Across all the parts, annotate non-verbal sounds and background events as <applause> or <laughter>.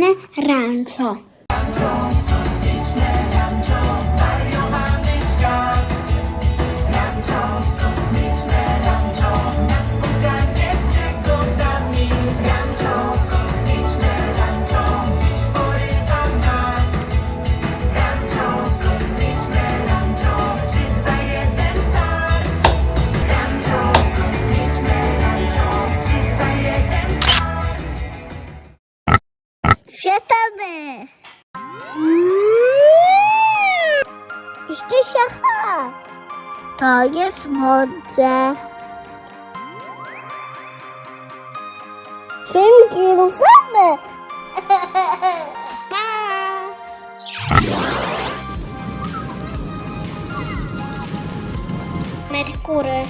Daphne Ranzo. Się hak. To jest modze. Dzięki, ruszamy! <laughs> Merkury.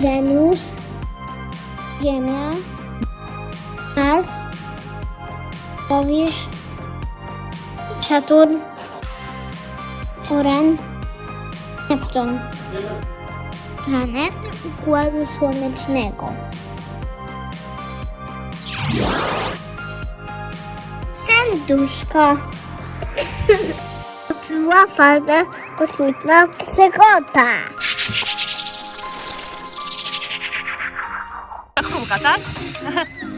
Wenus. Ziemia. Mars. Jowisz. Saturn. Uran. Neptun. Planet Układu Słonecznego. Serduszko. <laughs> Czuła fazę kosmiczna przygota. Krumka, tak? <laughs>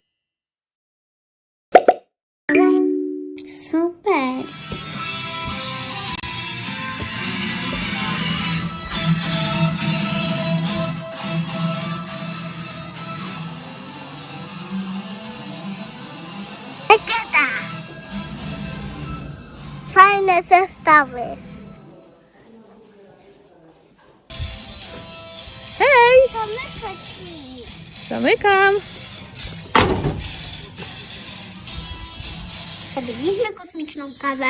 Fajne zestawy. Hej! Zamykać drzwi. Zamykam. Zrobiliśmy kosmiczną kawę.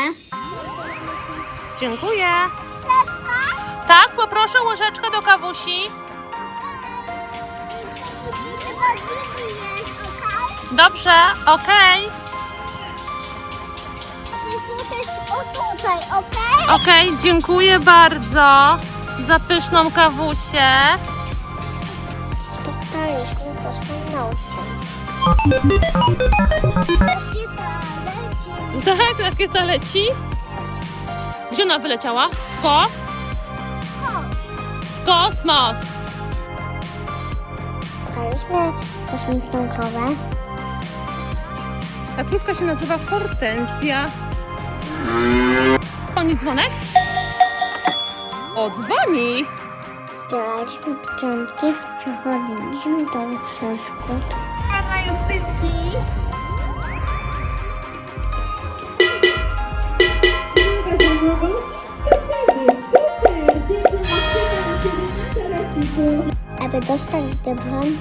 Dziękuję. Tak, poproszę łyżeczkę do kawusi. Dobrze, okej. O tutaj, okej? Okej, dziękuję bardzo za pyszną kawusię. Spotkaliśmy kosmonauty. Tak, rakieta leci. Gdzie ona wyleciała? W ko? W kosmos. Spotkaliśmy kosmiczną krowę. Ta krówka się nazywa Hortensja. Dzwoni dzwonek? O, dzwoni. Zbieraliśmy pieczątki. Przechodziliśmy do przeszkód. Pana Justynki. Aby dostać dyplom,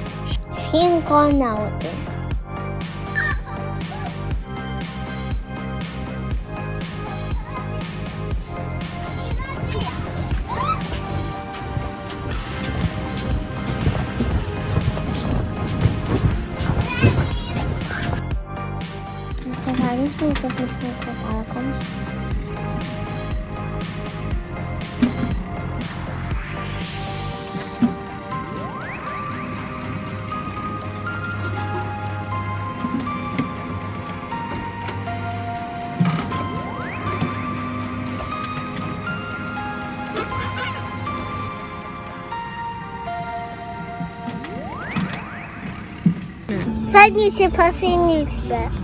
Ich weiß halt nicht, wie das mit Flugkopf komme. Задница по Феникс, да.